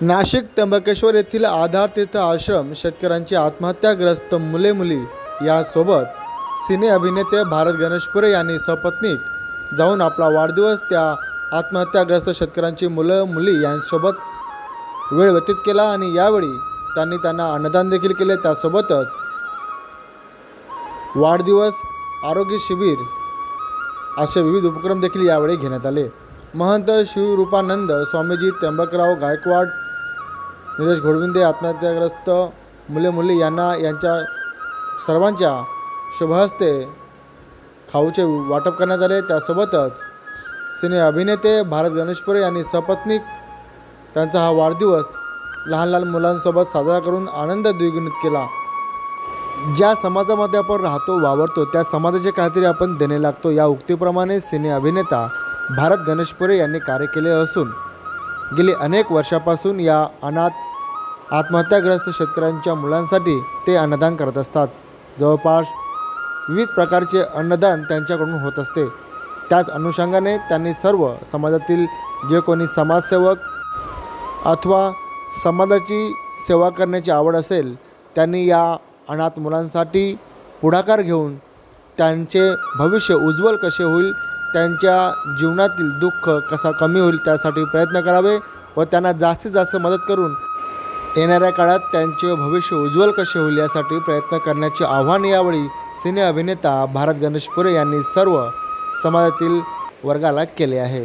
नाशिक त्र्यंबकेश्वर येथील आधार तीर्थ आश्रम शेतकऱ्यांची आत्महत्याग्रस्त मुले मुली यासोबत सिने अभिनेते भारत गणेशपुरे यांनी सपत्नीक जाऊन आपला वाढदिवस त्या आत्महत्याग्रस्त शेतकऱ्यांची मुलं मुली यांसोबत वेळ व्यतीत केला आणि यावेळी त्यांनी त्यांना अन्नदान देखील केले. त्यासोबतच वाढदिवस आरोग्य शिबिर असे विविध उपक्रम देखील यावेळी घेण्यात आले. महंत शिवरूपानंद स्वामीजी त्र्यंबकराव गायकवाड निलेश घोडविंदे आत्महत्याग्रस्त मुले मुली यांना यांच्या सर्वांच्या शुभहस्ते खाऊचे वाटप करण्यात आले. त्यासोबतच सिने अभिनेते भारत गणेशपुरे यांनी सपत्नीक त्यांचा हा वाढदिवस लहान लहान मुलांसोबत साजरा करून आनंद द्विगुणित केला. ज्या समाजामध्ये आपण राहतो वावरतो त्या समाजाचे काहीतरी आपण देणे लागतो. या उक्तीप्रमाणे सिने अभिनेता भारत गणेशपुरे यांनी कार्य केले असून गेली अनेक वर्षापासून या अनाथ आत्महत्याग्रस्त शेतकऱ्यांच्या मुलांसाठी ते अन्नदान करत असतात. जवळपास विविध प्रकारचे अन्नदान त्यांच्याकडून होत असते. त्याच अनुषंगाने त्यांनी सर्व समाजातील जे कोणी समाजसेवक अथवा समाजाची सेवा करण्याची आवड असेल त्यांनी या अनाथ मुलांसाठी पुढाकार घेऊन त्यांचे भविष्य उज्ज्वल कसे होईल त्यांच्या जीवनातील दुःख कसा कमी होईल त्यासाठी प्रयत्न करावे व त्यांना जास्तीत जास्त मदत करून येणाऱ्या काळात त्यांचे भविष्य उज्ज्वल कसे होईल यासाठी प्रयत्न करण्याचे आव्हान यावेळी सिने अभिनेता भारत गणेशपुरे यांनी सर्व समाजातील वर्गाला केले आहे.